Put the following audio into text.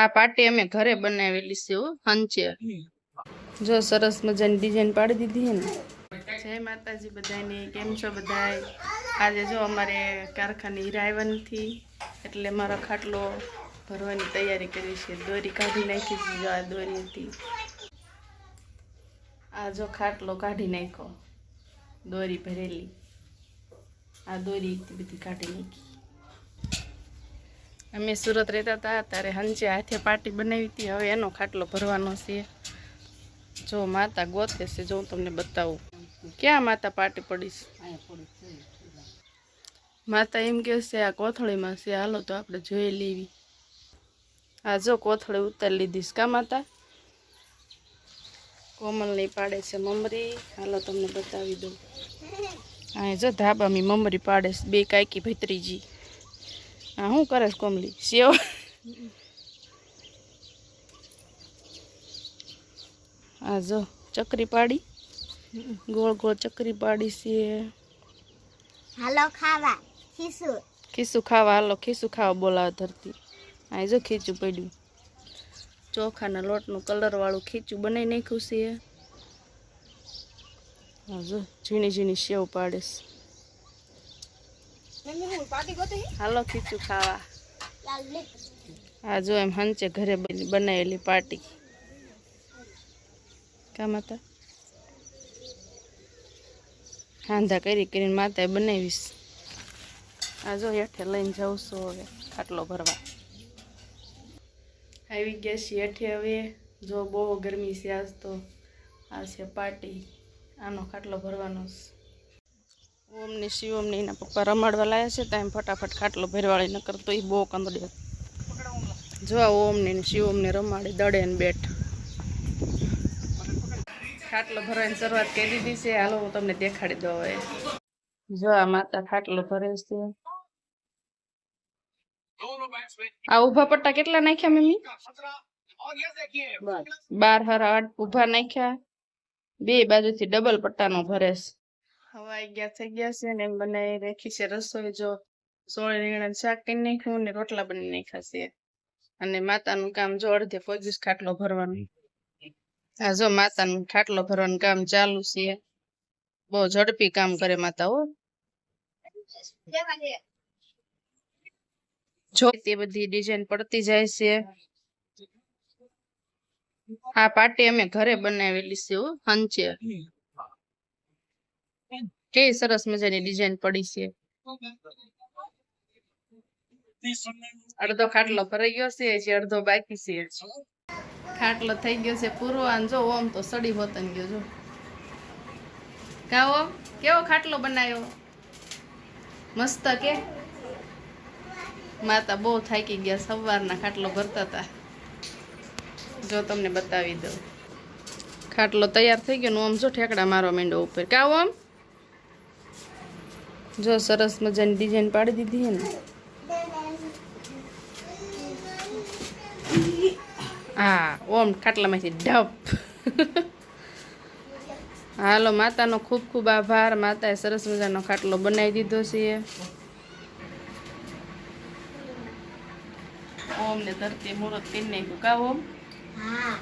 આ પાટી અમે ઘરે બનાવેલી છે હંચે જો સરસ મજાની ડિઝાઇન પાડી દીધી ને. જય માતાજી બધાને કેમ છો બધાય? આજે જો અમારે કારખાને હીરા આવ્યા નથી એટલે મારો ખાટલો ભરવાની તૈયારી કરી છે. દોરી કાઢી નાખી છે જો આ દોરી હતી. આ જો ખાટલો કાઢી નાખ્યો દોરી ભરેલી. આ દોરી બધી કાઢી નાખી. અમે સુરત રહેતા હતા, ત્યારે હંચે હાથે પાર્ટી બનાવી હતી. હવે એનો ખાટલો ભરવાનો છે. જો માતા ગોતે છે, જો હું તમને બતાવું. ક્યાં માતા પાર્ટી પડીશ? માતા એમ કહે છે, આ કોથળીમાં છે, હાલો તો આપણે જોઈ લેવી. આ જો કોથળી ઉતારી લીધીશ. કા માતા? કોમલની પાડે છે મમરી. હાલો તમને બતાવી દઉં. હા જો ધાબામી મમરી પાડે છે, બે કાયકી ભત્રીજી. હા શું કરે છે કોમલી સેવ આ જો ચકરી પાડી. ગોળ ગોળ ચકરી પાડી છે. હાલો ખાવા ખીસું. ખીસું ખાવા હાલો ખીસું ખાવા બોલાવે ધરતી. આ જો ખીચું પડ્યું. ચોખાના લોટનું કલરવાળું ખીચું બનાવી નાખ્યું છે. હા જો ઝીણી ઝીણી સેવ પાડે છે. હાલો ખીચું ખાવા. આ જો એમ હંચે ઘરે બની- બનાવેલી પાર્ટી. કા માતા? હાંધા કરી કરીને માતાએ બનાવીશ. આ જો હેઠે લઈને જાઉં છું હવે ખાટલો ભરવા. આવી ગયા છીએ હેઠે હવે. જો બહુ ગરમી છે આજ તો. આ છે પાર્ટી. આનો ખાટલો ભરવાનો છે. ઓમને શિવમને એના પપ્પા રમાડવા લાયા છે ત્યાં ફટાફટ ખાટલો ભેરવાળી ન કરતો એ બહુ કંદડ્યો જો ઓમને ને શિવમને રમાડી દડે ને બેઠ. ખાટલો ભરવાની શરૂઆત કરી દીધી છે. હાલો, હું તમને દેખાડી દઉં હવે. જો આ માતા ખાટલો ભરે છે. આ ઊભા પટ્ટા કેટલા નાખ્યા, મમ્મી? બાર. હરા આઠ ઊભા નાખ્યા. બે બાજુથી ડબલ પટ્ટાનો ભરેશ હવાઈ ગયા થઈ ગયા છે ને બનાવી રાખી છે. રસોઈ જો સોળ રીંગણા શાક કરી નાખ્યું ને રોટલા બની નાખ્યા છે. અને માતાનું કામ જો અડધે ફોજીસ ખાટલો ભરવાનું. આ જો માતાનું ખાટલો ભરવાનું કામ ચાલુ છે. બહુ ઝડપી કામ કરે માતા હો. જો તે બધી ડિઝાઇન પડતી જાય છે. આ પાટી અમે ઘરે બનાવેલી છે હો હંચે કેવી સરસ મજાની ડિઝાઇન પડી છે. અડધો ખાટલો ભરાઈ ગયો છે, હજી અડધો બાકી છે. ખાટલો થઈ ગયો છે પૂરો અને જો ઓમ તો સડી હોતન ગયો જો. કાઓ કેવો ખાટલો બનાવ્યો? મસ્ત કે? માતા બહુ થાકી ગયા, સવારના ખાટલો ભરતા હતા જો તમને બતાવી દઉં. ખાટલો તૈયાર થઈ ગયો ઓમ જો ઠેકડા મારો મીંડો ઉપર. કાવ ઓમ જો સરસ મજાની ડિઝાઇન પાડી દીધી હે ને. હા, ઓમ ખાટલામાંથી ઢપ. હાલો, માતાનો ખૂબ ખૂબ આભાર. માતાએ સરસ મજાનો ખાટલો બનાવી દીધો છે. ઓમ ને ધરતી મુહૂર્ત કરી નાખ્યું. કા ઓમ? હા.